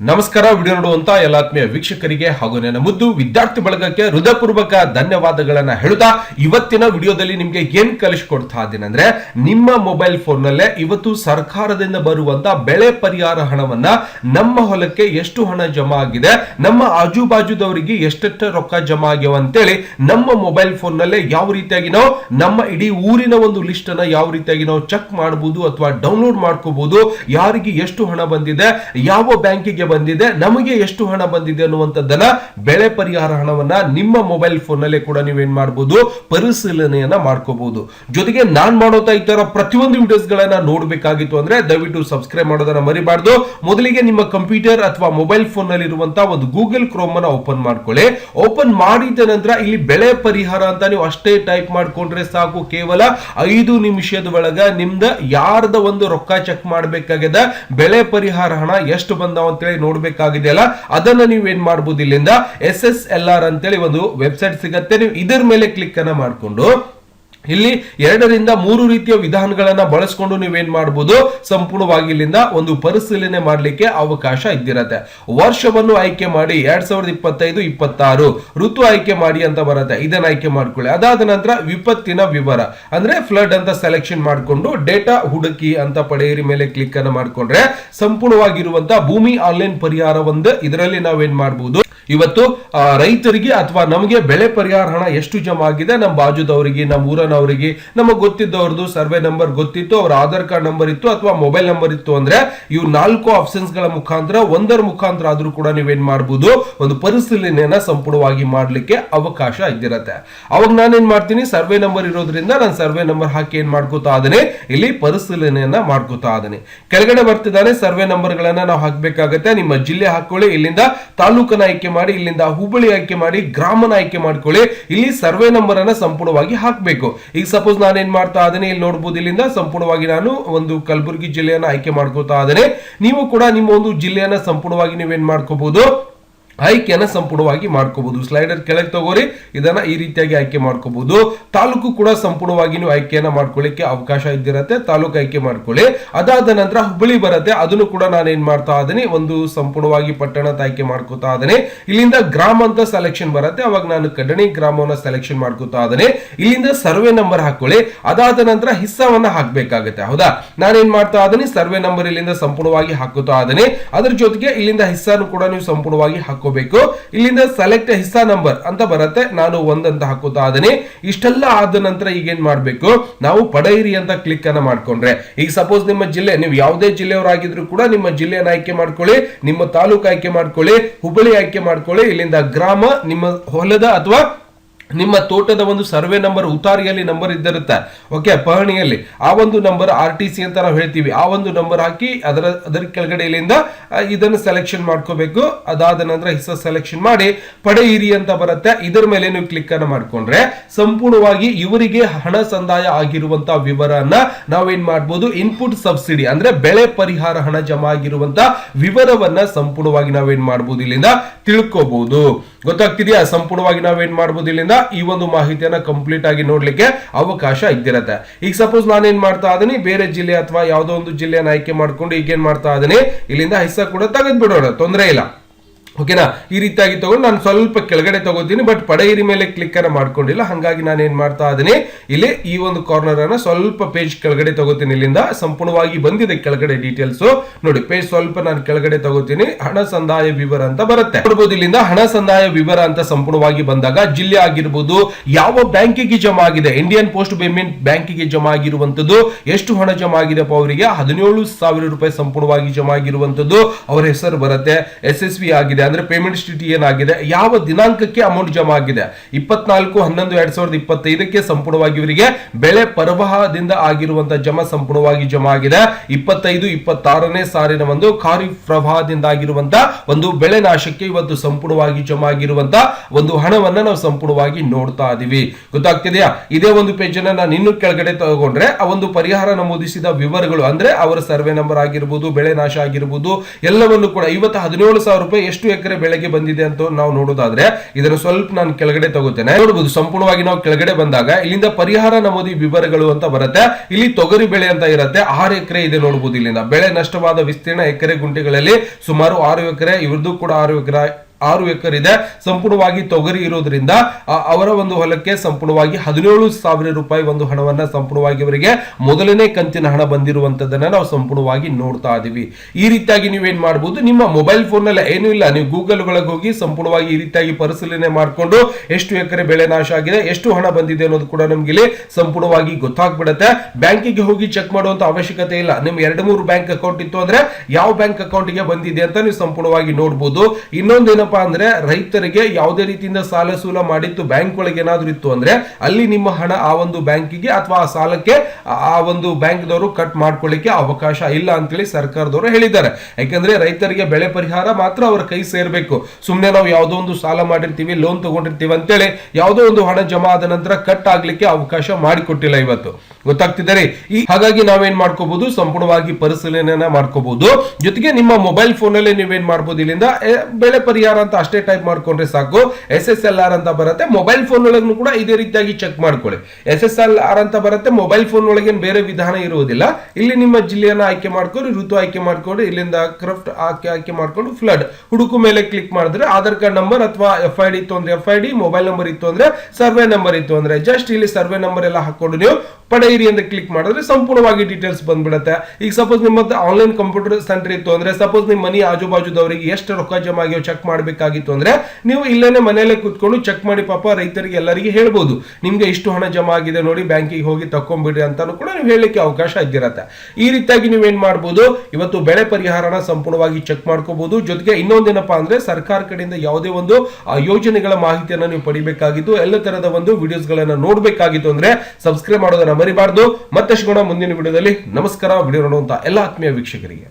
ನಮಸ್ಕಾರ, ವಿಡಿಯೋ ನೋಡುವಂತ ಎಲ್ಲ ಆತ್ಮೀಯ ವೀಕ್ಷಕರಿಗೆ ಹಾಗೂ ನನ್ನ ಮುದ್ದು ವಿದ್ಯಾರ್ಥಿ ಬಳಗಕ್ಕೆ ಹೃದಯಪೂರ್ವಕ ಧನ್ಯವಾದಗಳನ್ನ ಹೇಳುತ್ತಾ, ಇವತ್ತಿನ ವಿಡಿಯೋದಲ್ಲಿ ನಿಮ್ಗೆ ಏನ್ ಕಲಿಸ್ಕೊಡ್ತಾ ಅಂದ್ರೆ, ನಿಮ್ಮ ಮೊಬೈಲ್ ಫೋನ್ ನಲ್ಲೇ ಇವತ್ತು ಸರ್ಕಾರದಿಂದ ಬರುವಂತ ಬೆಳೆ ಪರಿಹಾರ ಹಣವನ್ನ ನಮ್ಮ ಹೊಲಕ್ಕೆ ಎಷ್ಟು ಹಣ ಜಮಾ ಆಗಿದೆ, ನಮ್ಮ ಆಜು ಬಾಜುದವರಿಗೆ ಎಷ್ಟೆಷ್ಟು ರೊಕ್ಕ ಜಮಾ ಆಗ್ಯಾವ ಅಂತೇಳಿ ನಮ್ಮ ಮೊಬೈಲ್ ಫೋನ್ ನಲ್ಲೇ ಯಾವ ರೀತಿಯಾಗಿ ನಾವು ನಮ್ಮ ಇಡೀ ಊರಿನ ಒಂದು ಲಿಸ್ಟ್ ಅನ್ನ ಯಾವ ರೀತಿಯಾಗಿ ನಾವು ಚೆಕ್ ಮಾಡಬಹುದು ಅಥವಾ ಡೌನ್ಲೋಡ್ ಮಾಡ್ಕೋಬಹುದು ಯಾರಿಗೆ ಎಷ್ಟು ಹಣ ಬಂದಿದೆ, ಯಾವ ಬ್ಯಾಂಕಿಗೆ ಬಂದಿದೆ. ನಮಗೆ ಎಷ್ಟು ಹಣ ಬಂದಿದೆ ಅನ್ನುವಂಥದ್ದನ್ನ ಬೆಳೆ ಪರಿಹಾರ ಹಣವನ್ನ ನಿಮ್ಮ ಮೊಬೈಲ್ ಫೋನ್ ನಲ್ಲೇ ಕೂಡ ನೀವೇನ್ ಮಾಡಬಹುದು ಪರಿಶೀಲನೆಯನ್ನ ಮಾಡ್ಕೋಬಹುದು ಜೊತೆಗೆ ನಾನ್ ಮಾಡೋತಾ ಇತರ ತರ ಪ್ರತಿಯೊಂದು ವಿಡಿಯೋಸ್ ಗಳನ್ನ ನೋಡಬೇಕಾಗಿತ್ತು ಅಂದ್ರೆ ದಯವಿಟ್ಟು ಸಬ್ಸ್ಕ್ರೈಬ್ ಮಾಡೋದನ್ನ ಮರಿಬಾರ್ದು. ಮೊದಲಿಗೆ ನಿಮ್ಮ ಕಂಪ್ಯೂಟರ್ ಅಥವಾ ಮೊಬೈಲ್ ಫೋನ್ನಲ್ಲಿ ಇರುವಂತಹ ಒಂದು ಗೂಗಲ್ ಕ್ರೋಮ್ ಅನ್ನ ಓಪನ್ ಮಾಡ್ಕೊಳ್ಳಿ. ಓಪನ್ ಮಾಡಿದ ನಂತರ ಇಲ್ಲಿ ಬೆಳೆ ಪರಿಹಾರ ಅಂತ ನೀವು ಅಷ್ಟೇ ಟೈಪ್ ಮಾಡ್ಕೊಂಡ್ರೆ ಸಾಕು. ಕೇವಲ ಐದು ನಿಮಿಷದ ಒಳಗ ನಿಮ್ದ ಯಾರ್ದ ಒಂದು ರೊಕ್ಕ ಚೆಕ್ ಮಾಡ್ಬೇಕಾಗ್ಯದ? ಬೆಳೆ ಪರಿಹಾರ ಹಣ ಎಷ್ಟು ಬಂದಾವ ನೋಡ್ಬೇಕಾಗಿದೆಯಲ್ಲ, ಅದನ್ನ ನೀವು ಏನ್ ಮಾಡಬಹುದು ಇಲ್ಲಿಂದ? ಎಸ್ ಎಸ್ ಎಲ್ ಆರ್ ಅಂತೇಳಿ ಒಂದು ವೆಬ್ಸೈಟ್ ಸಿಗತ್ತೆ. ನೀವು ಇದರ ಮೇಲೆ ಕ್ಲಿಕ್ ಅನ್ನ ಮಾಡ್ಕೊಂಡು ಇಲ್ಲಿ ಎರಡರಿಂದ ಮೂರು ರೀತಿಯ ವಿಧಾನಗಳನ್ನ ಬಳಸ್ಕೊಂಡು ನೀವೇನ್ ಮಾಡಬಹುದು ಸಂಪೂರ್ಣವಾಗಿ ಇಲ್ಲಿಂದ ಒಂದು ಪರಿಶೀಲನೆ ಮಾಡಲಿಕ್ಕೆ ಅವಕಾಶ ಇದ್ದಿರತ್ತೆ. ವರ್ಷವನ್ನು ಆಯ್ಕೆ ಮಾಡಿ ಎರಡ್ ಸಾವಿರದ ಇಪ್ಪತ್ತೈದು, ಇಪ್ಪತ್ತಾರು ಋತು ಆಯ್ಕೆ ಮಾಡಿ ಅಂತ ಬರುತ್ತೆ. ಇದನ್ನ ಆಯ್ಕೆ ಮಾಡ್ಕೊಳ್ಳಿ. ಅದಾದ ನಂತರ ವಿಪತ್ತಿನ ವಿವರ, ಅಂದ್ರೆ ಫ್ಲಡ್ ಅಂತ ಸೆಲೆಕ್ಷನ್ ಮಾಡಿಕೊಂಡು ಡೇಟಾ ಹುಡುಕಿ ಅಂತ ಪಡೆಯಿರಿ ಮೇಲೆ ಕ್ಲಿಕ್ ಅನ್ನ ಮಾಡಿಕೊಂಡ್ರೆ ಸಂಪೂರ್ಣವಾಗಿರುವಂತಹ ಭೂಮಿ ಆನ್ಲೈನ್ ಪರಿಹಾರ ಒಂದು ಇದರಲ್ಲಿ ನಾವೇನ್ ಮಾಡಬಹುದು ಇವತ್ತು ರೈತರಿಗೆ ಅಥವಾ ನಮಗೆ ಬೆಳೆ ಪರಿಹಾರ ಹಣ ಎಷ್ಟು ಜಮಾ ಆಗಿದೆ? ನಮ್ಮ ಬಾಜುದವರಿಗೆ ನಮ್ಮ ಊರನವರಿಗೆ, ನಮಗೆ ಗೊತ್ತಿದ್ದವ್ರದ್ದು ಸರ್ವೆ ನಂಬರ್ ಗೊತ್ತಿತ್ತು, ಅವ್ರ ಆಧಾರ್ ಕಾರ್ಡ್ ನಂಬರ್ ಇತ್ತು ಅಥವಾ ಮೊಬೈಲ್ ನಂಬರ್ ಇತ್ತು ಅಂದ್ರೆ ಇವು ನಾಲ್ಕು ಆಪ್ಷನ್ಸ್ಗಳ ಮುಖಾಂತರ, ಒಂದರ ಮುಖಾಂತರ ಆದ್ರೂ ಕೂಡ ನೀವೇನ್ ಮಾಡಬಹುದು ಒಂದು ಪರಿಶೀಲನೆಯನ್ನ ಸಂಪೂರ್ಣವಾಗಿ ಮಾಡ್ಲಿಕ್ಕೆ ಅವಕಾಶ ಇದ್ದಿರತ್ತೆ. ಅವಾಗ ನಾನೇನ್ ಮಾಡ್ತೀನಿ? ಸರ್ವೆ ನಂಬರ್ ಇರೋದ್ರಿಂದ ನಾನು ಸರ್ವೆ ನಂಬರ್ ಹಾಕಿ ಏನ್ ಮಾಡ್ಕೋತಾ ಅದನ್ನೇ ಇಲ್ಲಿ ಪರಿಶೀಲನೆಯನ್ನ ಮಾಡ್ಕೋತಾ ಅದನ್ನೇ ಕೆಳಗಡೆ ಬರ್ತಿದ್ದಾನೆ, ಸರ್ವೆ ನಂಬರ್ ಗಳನ್ನ ನಾವು ಹಾಕ್ಬೇಕಾಗತ್ತೆ. ನಿಮ್ಮ ಜಿಲ್ಲೆ ಹಾಕೊಳ್ಳಿ ಇಲ್ಲಿಂದ ತಾಲೂಕನ ಆಯ್ಕೆ ಮಾಡಿ, ಇಲ್ಲಿಂದ ಹುಬ್ಬಳ್ಳಿ ಆಯ್ಕೆ ಮಾಡಿ, ಗ್ರಾಮನ ಆಯ್ಕೆ ಮಾಡ್ಕೊಳ್ಳಿ. ಇಲ್ಲಿ ಸರ್ವೆ ನಂಬರ್ ಅನ್ನ ಸಂಪೂರ್ಣವಾಗಿ ಹಾಕಬೇಕು. ಈಗ ಸಪೋಸ್ ನಾನು ಏನ್ ಮಾಡ್ತಾ ಇದ್ದೇನೆ, ಇಲ್ಲಿ ನೋಡಬಹುದು ಇಲ್ಲಿಂದ ಸಂಪೂರ್ಣವಾಗಿ ನಾನು ಒಂದು ಕಲಬುರಗಿ ಜಿಲ್ಲೆಯನ್ನ ಆಯ್ಕೆ ಮಾಡ್ಕೋತಾ ಇದ್ದೇನೆ. ನೀವು ಕೂಡ ನಿಮ್ಮ ಒಂದು ಜಿಲ್ಲೆಯನ್ನ ಸಂಪೂರ್ಣವಾಗಿ ನೀವೇನ್ ಮಾಡ್ಕೋಬಹುದು ಆಯ್ಕೆಯನ್ನ ಸಂಪೂರ್ಣವಾಗಿ ಮಾಡ್ಕೋಬಹುದು. ಸ್ಲೈಡರ್ ಕೆಳಗೆ ತಗೋರಿ, ಇದನ್ನ ಈ ರೀತಿಯಾಗಿ ಆಯ್ಕೆ ಮಾಡ್ಕೋಬಹುದು. ತಾಲೂಕು ಕೂಡ ಸಂಪೂರ್ಣವಾಗಿ ನೀವು ಆಯ್ಕೆಯನ್ನ ಮಾಡ್ಕೊಳ್ಳಿಕ್ಕೆ ಅವಕಾಶ ಇದ್ದಿರತ್ತೆ. ತಾಲೂಕು ಆಯ್ಕೆ ಮಾಡ್ಕೊಳ್ಳಿ. ಅದಾದ ನಂತರ ಹುಬ್ಬಳ್ಳಿ ಬರುತ್ತೆ. ಅದನ್ನು ಕೂಡ ನಾನು ಏನ್ ಮಾಡ್ತಾ ಇದ್ದೀನಿ, ಒಂದು ಸಂಪೂರ್ಣವಾಗಿ ಪಟ್ಟಣದ ಆಯ್ಕೆ ಮಾಡ್ಕೋತಾ ಇದ್ದೀನಿ. ಇಲ್ಲಿಂದ ಗ್ರಾಮ ಅಂತ ಸೆಲೆಕ್ಷನ್ ಬರುತ್ತೆ. ಅವಾಗ ನಾನು ಕಡಣಿ ಗ್ರಾಮವನ್ನ ಸೆಲೆಕ್ಷನ್ ಮಾಡ್ಕೋತಾ ಇದ್ದೀನಿ. ಇಲ್ಲಿಂದ ಸರ್ವೆ ನಂಬರ್ ಹಾಕೊಳ್ಳಿ. ಅದಾದ ನಂತರ ಹಿಸ್ಸಾವನ್ನ ಹಾಕ್ಬೇಕಾಗುತ್ತೆ. ಹೌದಾ? ನಾನೇನ್ ಮಾಡ್ತಾ ಇದ್ದೀನಿ, ಸರ್ವೆ ನಂಬರ್ ಇಲ್ಲಿಂದ ಸಂಪೂರ್ಣವಾಗಿ ಹಾಕುತ್ತಾ ಇದ್ದೀನಿ. ಅದ್ರ ಜೊತೆಗೆ ಇಲ್ಲಿಂದ ಹಿಸ್ಸಾನು ಕೂಡ ನೀವು ಸಂಪೂರ್ಣವಾಗಿ ಹಾಕೋಬೇಕು. ಇಲ್ಲಿಂದ ಸೆಲೆಕ್ಟ್ ಹಿಸ್ಸಾ ನಂಬರ್ ಅಂತ ಬರುತ್ತೆ. ನಾನು ಒಂದಂತ ಹಾಕುತ್ತಾ ಇದ್ದೀನಿ. ಇಷ್ಟೆಲ್ಲ ಆದ ನಂತರ ಈಗ ಏನ್ ಮಾಡ್ಬೇಕು? ನಾವು ಪಡೆಯಿರಿ ಅಂತ ಕ್ಲಿಕ್ ಅನ್ನ ಮಾಡ್ಕೊಂಡ್ರೆ. ಈಗ ಸಪೋಸ್ ನಿಮ್ಮ ಜಿಲ್ಲೆ, ನೀವು ಯಾವುದೇ ಜಿಲ್ಲೆಯವರಾಗಿದ್ರು ಕೂಡ ನಿಮ್ಮ ಜಿಲ್ಲೆಯನ್ನು ಆಯ್ಕೆ ಮಾಡ್ಕೊಳ್ಳಿ, ನಿಮ್ಮ ತಾಲೂಕು ಆಯ್ಕೆ ಮಾಡ್ಕೊಳ್ಳಿ, ಹುಬ್ಬಳ್ಳಿ ಆಯ್ಕೆ ಮಾಡ್ಕೊಳ್ಳಿ, ಇಲ್ಲಿಂದ ಗ್ರಾಮ, ನಿಮ್ಮ ಹೊಲದ ಅಥವಾ ನಿಮ್ಮ ತೋಟದ ಒಂದು ಸರ್ವೆ ನಂಬರ್ ಉತಾರಿಯಲ್ಲಿ ನಂಬರ್ ಇದ್ದಿರುತ್ತೆ. ಓಕೆ ಪಹಣಿಯಲ್ಲಿ. ಆ ಒಂದು ನಂಬರ್ ಆರ್ ಟಿ ಸಿ ಅಂತ ನಾವು ಹೇಳ್ತೀವಿ. ಆ ಒಂದು ನಂಬರ್ ಹಾಕಿ ಅದರ ಅದರ ಕೆಳಗಡೆ ಇಲ್ಲಿಂದ ಇದನ್ನು ಸೆಲೆಕ್ಷನ್ ಮಾಡ್ಕೋಬೇಕು. ಅದಾದ ನಂತರ ಹೆಸರು ಸೆಲೆಕ್ಷನ್ ಮಾಡಿ ಪಡೆಯಿರಿ ಅಂತ ಬರುತ್ತೆ. ಇದರ ಮೇಲೆ ನೀವು ಕ್ಲಿಕ್ ಅನ್ನು ಮಾಡ್ಕೊಂಡ್ರೆ ಸಂಪೂರ್ಣವಾಗಿ ಇವರಿಗೆ ಹಣ ಸಂದಾಯ ಆಗಿರುವಂತಹ ವಿವರನ್ನ ನಾವೇನ್ ಮಾಡ್ಬೋದು? ಇನ್ಪುಟ್ ಸಬ್ಸಿಡಿ ಅಂದ್ರೆ ಬೆಳೆ ಪರಿಹಾರ ಹಣ ಜಮಾ ಆಗಿರುವಂತ ವಿವರವನ್ನ ಸಂಪೂರ್ಣವಾಗಿ ನಾವೇನ್ ಮಾಡ್ಬೋದು ಇಲ್ಲಿಂದ ತಿಳ್ಕೋಬಹುದು ಗೊತ್ತಾಗ್ತಿದೆಯಾ? ಸಂಪೂರ್ಣವಾಗಿ ನಾವೇನ್ ಮಾಡ್ಬೋದು ಇಲ್ಲಿಂದ? ಈ ಒಂದು ಮಾಹಿತಿಯನ್ನ ಕಂಪ್ಲೀಟ್ ಆಗಿ ನೋಡ್ಲಿಕ್ಕೆ ಅವಕಾಶ ಇದ್ದಿರತ್ತೆ. ಈಗ ಸಪೋಸ್ ನಾನೇನ್ ಮಾಡ್ತಾ ಇದೀನಿ ಬೇರೆ ಜಿಲ್ಲೆ ಅಥವಾ ಯಾವುದೋ ಒಂದು ಜಿಲ್ಲೆಯನ್ನು ಆಯ್ಕೆ ಮಾಡ್ಕೊಂಡು ಈಗ ಏನ್ ಮಾಡ್ತಾ ಇದೀನಿ ಇಲ್ಲಿಂದ ಹಿಸ್ಸಾ ಕೂಡ ತೆಗೆದು ಬಿಡೋಣ ತೊಂದರೆ ಇಲ್ಲ. ಓಕೆನಾ ಈ ರೀತಿಯಾಗಿ ತಗೊಂಡು ನಾನು ಸ್ವಲ್ಪ ಕೆಳಗಡೆ ತಗೋತೀನಿ ಬಟ್ ಪಡೆಯಿರಿ ಮೇಲೆ ಕ್ಲಿಕ್ ಅನ್ನ ಮಾಡ್ಕೊಂಡಿಲ್ಲ. ಹಂಗಾಗಿ ನಾನು ಏನ್ ಮಾಡ್ತಾ ಇದ್ದೀನಿ, ಇಲ್ಲಿ ಈ ಒಂದು ಕಾರ್ನರ್ ಅನ್ನ ಸ್ವಲ್ಪ ಪೇಜ್ ಕೆಳಗಡೆ ತಗೋತೀನಿ. ಇಲ್ಲಿಂದ ಸಂಪೂರ್ಣವಾಗಿ ಬಂದಿದೆ ಕೆಳಗಡೆ ಡೀಟೇಲ್ಸ್ ನೋಡಿ ಪೇಜ್ ಸ್ವಲ್ಪ ನಾನು ಕೆಳಗಡೆ ತಗೋತೀನಿ. ಹಣ ಸಂದಾಯ ವಿವರ ಅಂತ ಬರುತ್ತೆ. ನೋಡಬಹುದು ಇಲ್ಲಿಂದ ಹಣ ಸಂದಾಯ ವಿವರ ಅಂತ ಸಂಪೂರ್ಣವಾಗಿ ಬಂದಾಗ ಜಿಲ್ಲೆ ಆಗಿರ್ಬೋದು, ಯಾವ ಬ್ಯಾಂಕಿಗೆ ಜಮಾ ಆಗಿದೆ ಇಂಡಿಯನ್ ಪೋಸ್ಟ್ ಪೇಮೆಂಟ್ ಬ್ಯಾಂಕಿಗೆ ಜಮಾ ಆಗಿರುವಂತದ್ದು ಎಷ್ಟು ಹಣ ಜಮಾ ಆಗಿದೆ ಅವರಿಗೆ? ಹದಿನೇಳು ಸಾವಿರ ರೂಪಾಯಿ ಸಂಪೂರ್ಣವಾಗಿ ಜಮಾ ಆಗಿರುವಂತದ್ದು ಅವರ ಹೆಸರು ಬರುತ್ತೆ. ಎಸ್ ಎಸ್ ವಿ ಆಗಿದೆ. ಅಂದ್ರೆ ಪೇಮೆಂಟ್ ಸ್ಟಿಟಿ ಏನಾಗಿದೆ? ಯಾವ ದಿನಾಂಕಕ್ಕೆ ಅಮೌಂಟ್ ಜಮಾ ಆಗಿದೆ ಇಪ್ಪತ್ನಾಲ್ಕು, ಹನ್ನೊಂದು, ಎರಡ್ ಸಾವಿರದ ಇಪ್ಪತ್ತೈದಕ್ಕೆ ಸಂಪೂರ್ಣವಾಗಿ ಇವರಿಗೆ ಬೆಳೆ ಪ್ರವಾಹದಿಂದ ಆಗಿರುವಂತಹ ಜಮಾ ಸಂಪೂರ್ಣವಾಗಿ ಜಮಾ ಆಗಿದೆ. ಇಪ್ಪತ್ತೈದು, ಇಪ್ಪತ್ತಾರನೇ ಸಾಲಿನ ಒಂದು ಖಾರಿಫ್ ಪ್ರವಾಹದಿಂದ ಆಗಿರುವಂತಹ ಒಂದು ಬೆಳೆ ನಾಶಕ್ಕೆ ಇವತ್ತು ಸಂಪೂರ್ಣವಾಗಿ ಜಮಾ ಆಗಿರುವಂತ ಒಂದು ಹಣವನ್ನ ನಾವು ಸಂಪೂರ್ಣವಾಗಿ ನೋಡ್ತಾ ಇದೀವಿ. ಗೊತ್ತಾಗ್ತಿದೆಯಾ? ಇದೇ ಒಂದು ಪೇಜ್ ಅನ್ನ ನಾನು ಇನ್ನು ಕೆಳಗಡೆ ತಗೊಂಡ್ರೆ ಆ ಒಂದು ಪರಿಹಾರ ನಮೂದಿಸಿದ ವಿವರಗಳು, ಅಂದ್ರೆ ಅವರ ಸರ್ವೆ ನಂಬರ್ ಆಗಿರ್ಬೋದು, ಬೆಳೆ ನಾಶ ಆಗಿರ್ಬೋದು, ಎಲ್ಲವನ್ನು ಕೂಡ ಇವತ್ತು ಹದಿನೇಳು ಸಾವಿರ ರೂಪಾಯಿ ಎಷ್ಟು ಎಕರೆ ಬೆಳೆಗೆ ಬಂದಿದೆ ಅಂತ ನಾವು ನೋಡೋದಾದ್ರೆ ಇದನ್ನು ಸ್ವಲ್ಪ ನಾನು ಕೆಳಗಡೆ ತಗೋತೇನೆ. ನೋಡಬಹುದು ಸಂಪೂರ್ಣವಾಗಿ ನಾವು ಕೆಳಗಡೆ ಬಂದಾಗ ಇಲ್ಲಿಂದ ಪರಿಹಾರ ನಮೂದಿ ವಿವರಗಳು ಅಂತ ಬರುತ್ತೆ. ಇಲ್ಲಿ ತೊಗರಿ ಬೆಳೆ ಅಂತ ಇರುತ್ತೆ. ಆರು ಎಕರೆ ಇದೆ ನೋಡಬಹುದು ಇಲ್ಲಿಂದ. ಬೆಳೆ ನಷ್ಟವಾದ ವಿಸ್ತೀರ್ಣ ಎಕರೆ ಗುಂಟೆಗಳಲ್ಲಿ ಸುಮಾರು ಆರು ಎಕರೆ, ಇವ್ರದ್ದು ಕೂಡ ಆರು ಎಕರೆ ಆರು ಎಕರೆ ಇದೆ. ಸಂಪೂರ್ಣವಾಗಿ ತೊಗರಿ ಇರೋದ್ರಿಂದ ಅವರ ಒಂದು ಹೊಲಕ್ಕೆ ಸಂಪೂರ್ಣವಾಗಿ ಹದಿನೇಳು ಸಾವಿರ ರೂಪಾಯಿ ಒಂದು ಹಣವನ್ನ ಸಂಪೂರ್ಣವಾಗಿ ಅವರಿಗೆ ಮೊದಲನೇ ಕಂತಿನ ಹಣ ಬಂದಿರುವಂತದನ್ನ ನಾವು ಸಂಪೂರ್ಣವಾಗಿ ನೋಡ್ತಾ ಇದೀವಿ. ಈ ರೀತಿಯಾಗಿ ನೀವೇನ್ ಮಾಡಬಹುದು ನಿಮ್ಮ ಮೊಬೈಲ್ ಫೋನ್ನಲ್ಲಿ ಏನೂ ಇಲ್ಲ, ನೀವು ಗೂಗಲ್ ಒಳಗೆ ಹೋಗಿ ಸಂಪೂರ್ಣವಾಗಿ ಈ ರೀತಿಯಾಗಿ ಪರಿಶೀಲನೆ ಮಾಡಿಕೊಂಡು ಎಷ್ಟು ಎಕರೆ ಬೆಳೆ ನಾಶ ಆಗಿದೆ, ಎಷ್ಟು ಹಣ ಬಂದಿದೆ ಅನ್ನೋದು ಕೂಡ ನಮ್ಗೆ ಇಲ್ಲಿ ಸಂಪೂರ್ಣವಾಗಿ ಗೊತ್ತಾಗ್ಬಿಡುತ್ತೆ. ಬ್ಯಾಂಕಿಗೆ ಹೋಗಿ ಚೆಕ್ ಮಾಡುವಂತ ಅವಶ್ಯಕತೆ ಇಲ್ಲ. ನಿಮ್ ಎರಡು ಮೂರು ಬ್ಯಾಂಕ್ ಅಕೌಂಟ್ ಇತ್ತು ಅಂದ್ರೆ ಯಾವ ಬ್ಯಾಂಕ್ ಅಕೌಂಟ್ಗೆ ಬಂದಿದೆ ಅಂತ ನೀವು ಸಂಪೂರ್ಣವಾಗಿ ನೋಡಬಹುದು ಇನ್ನೊಂದೇನಪ್ಪಾ ಅಂದ್ರೆ ರೈತರಿಗೆ ಯಾವುದೇ ರೀತಿಯಿಂದ ಸಾಲ ಸೂಲ ಮಾಡಿತ್ತು ಬ್ಯಾಂಕ್ ಒಳಗೆ ಏನಾದ್ರು ಇತ್ತು ಅಂದ್ರೆ ಅಲ್ಲಿ ನಿಮ್ಮ ಹಣ ಆ ಒಂದು ಬ್ಯಾಂಕಿಗೆ ಅಥವಾ ಆ ಸಾಲಕ್ಕೆ ಆ- ಒಂದು ಬ್ಯಾಂಕ್ದವರು ಕಟ್ ಮಾಡ್ಕೊಳ್ಳಿಕ್ಕೆ ಅವಕಾಶ ಇಲ್ಲ ಅಂತೇಳಿ ಸರ್ಕಾರದವರು ಹೇಳಿದ್ದಾರೆ. ಯಾಕಂದ್ರೆ ರೈತರಿಗೆ ಬೆಳೆ ಪರಿಹಾರ ಮಾತ್ರ ಅವರ ಕೈ ಸೇರ್ಬೇಕು. ಸುಮ್ನೆ ನಾವು ಯಾವುದೋ ಒಂದು ಸಾಲ ಮಾಡಿರ್ತೀವಿ ಲೋನ್ ತಗೊಂಡಿರ್ತೀವಿ ಅಂತೇಳಿ ಯಾವುದೋ ಒಂದು ಹಣ ಜಮಾ ಆದ ನಂತರ ಕಟ್ ಆಗ್ಲಿಕ್ಕೆ ಅವಕಾಶ ಮಾಡಿಕೊಟ್ಟಿಲ್ಲ ಇವತ್ತು. ಗೊತ್ತಾಗ್ತಿದ್ದಾರೆ ಈ ಹಾಗಾಗಿ ನಾವೇನ್ ಮಾಡ್ಕೋಬಹುದು ಸಂಪೂರ್ಣವಾಗಿ ಪರಿಶೀಲನೆಯನ್ನ ಮಾಡ್ಕೋಬಹುದು ಜೊತೆಗೆ ನಿಮ್ಮ ಮೊಬೈಲ್ ಫೋನ್ ಅಲ್ಲಿ ನೀವೇನ್ ಮಾಡ್ಬೋದು ಇಲ್ಲಿಂದ? ಬೆಳೆ ಪರಿಹಾರ ಅಂತ ಅಷ್ಟೇ ಟೈಪ್ ಮಾಡ್ಕೊಂಡ್ರೆ ಸಾಕು. ಎಸ್ ಎಸ್ ಎಲ್ ಆರ್ ಅಂತ ಬರುತ್ತೆ ಮೊಬೈಲ್ ಫೋನ್ ಒಳಗೂ ಕೂಡ ಇದೇ ರೀತಿಯಾಗಿ ಚೆಕ್ ಮಾಡ್ಕೊಳ್ಳಿ. ಎಸ್ ಎಸ್ ಎಲ್ ಆರ್ ಅಂತ ಬರುತ್ತೆ ಮೊಬೈಲ್ ಫೋನ್ ಒಳಗೆ ಬೇರೆ ವಿಧಾನ ಇರುವುದಿಲ್ಲ. ಇಲ್ಲಿ ನಿಮ್ಮ ಜಿಲ್ಲೆಯನ್ನ ಆಯ್ಕೆ ಮಾಡ್ಕೊಂಡು, ಋತು ಆಯ್ಕೆ ಮಾಡ್ಕೊಂಡು, ಇಲ್ಲಿಂದ ಕ್ರಫ್ಟ್ ಆಯ್ಕೆ ಆಯ್ಕೆ ಮಾಡ್ಕೊಂಡು ಫ್ಲಡ್ ಹುಡುಕು ಮೇಲೆ ಕ್ಲಿಕ್ ಮಾಡಿದ್ರೆ ಆಧಾರ್ ಕಾರ್ಡ್ ನಂಬರ್ ಅಥವಾ ಎಫ್ ಐ ಡಿ ಇತ್ತು ಅಂದ್ರೆ F I D mobile number ಇತ್ತು ಅಂದ್ರೆ ಸರ್ವೆ ನಂಬರ್ ಇತ್ತು ಅಂದ್ರೆ ಜಸ್ಟ್ ಇಲ್ಲಿ ಸರ್ವೆ ನಂಬರ್ ಎಲ್ಲ ಹಾಕೊಂಡು ನೀವು ಪಡೆಯಿರಿ ಅಂತ ಕ್ಲಿಕ್ ಮಾಡಿದ್ರೆ ಸಂಪೂರ್ಣವಾಗಿ ಡೀಟೇಲ್ಸ್ ಬಂದ್ಬಿಡುತ್ತೆ. ಈಗ ಸಪೋಸ್ ನಿಮ್ಮ ಆನ್ಲೈನ್ ಕಂಪ್ಯೂಟರ್ ಸೆಂಟರ್ ಇತ್ತು ಅಂದ್ರೆ ಸಪೋಸ್ ನಿಮ್ಮ ಮನಿ ಆಜು ಬಾಜುದವರಿಗೆ ಎಷ್ಟು ರೊಕ್ಕ ಜಮಾ ಆಗಿಯೋ ಚೆಕ್ ಮಾಡಬೇಕಾಗಿತ್ತು ಅಂದ್ರೆ ನೀವು ಇಲ್ಲೇನೆ ಮನೆಯಲ್ಲೇ ಕೂತ್ಕೊಂಡು ಚೆಕ್ ಮಾಡಿ ಪಾಪ ರೈತರಿಗೆ ಎಲ್ಲರಿಗೆ ಹೇಳ್ಬೋದು. ನಿಮ್ಗೆ ಇಷ್ಟು ಹಣ ಜಮಾ ಆಗಿದೆ ನೋಡಿ ಬ್ಯಾಂಕಿಗೆ ಹೋಗಿ ತಕೊಂಡ್ಬಿಡ್ರಿ ಅಂತಾನು ಕೂಡ ನೀವು ಹೇಳಲಿಕ್ಕೆ ಅವಕಾಶ ಇದ್ದಿರತ್ತೆ. ಈ ರೀತಿಯಾಗಿ ನೀವೇನ್ ಮಾಡ್ಬೋದು, ಇವತ್ತು ಬೆಳೆ ಪರಿಹಾರನ ಸಂಪೂರ್ಣವಾಗಿ ಚೆಕ್ ಮಾಡ್ಕೋಬಹುದು ಜೊತೆಗೆ ಇನ್ನೊಂದೇನಪ್ಪಾ ಅಂದ್ರೆ ಸರ್ಕಾರ ಕಡೆಯಿಂದ ಯಾವುದೇ ಒಂದು ಯೋಜನೆಗಳ ಮಾಹಿತಿಯನ್ನ ನೀವು ಪಡಿಬೇಕಾಗಿತ್ತು ಎಲ್ಲ ತರದ ಒಂದು ವಿಡಿಯೋಸ್ ಗಳನ್ನ ನೋಡಬೇಕಾಗಿತ್ತು ಅಂದ್ರೆ ಸಬ್ಸ್ಕ್ರೈಬ್ ಮಾಡೋದನ್ನ ಮರಿಬಾರ್ದು. ಮತ್ತಷ್ಟು ಸಿಗೋಣ ಮುಂದಿನ ವಿಡಿಯೋದಲ್ಲಿ ನಮಸ್ಕಾರ, ವಿಡಿಯೋ ನೋಡುವಂತ ಎಲ್ಲ ಆತ್ಮೀಯ ವೀಕ್ಷಕರಿಗೆ.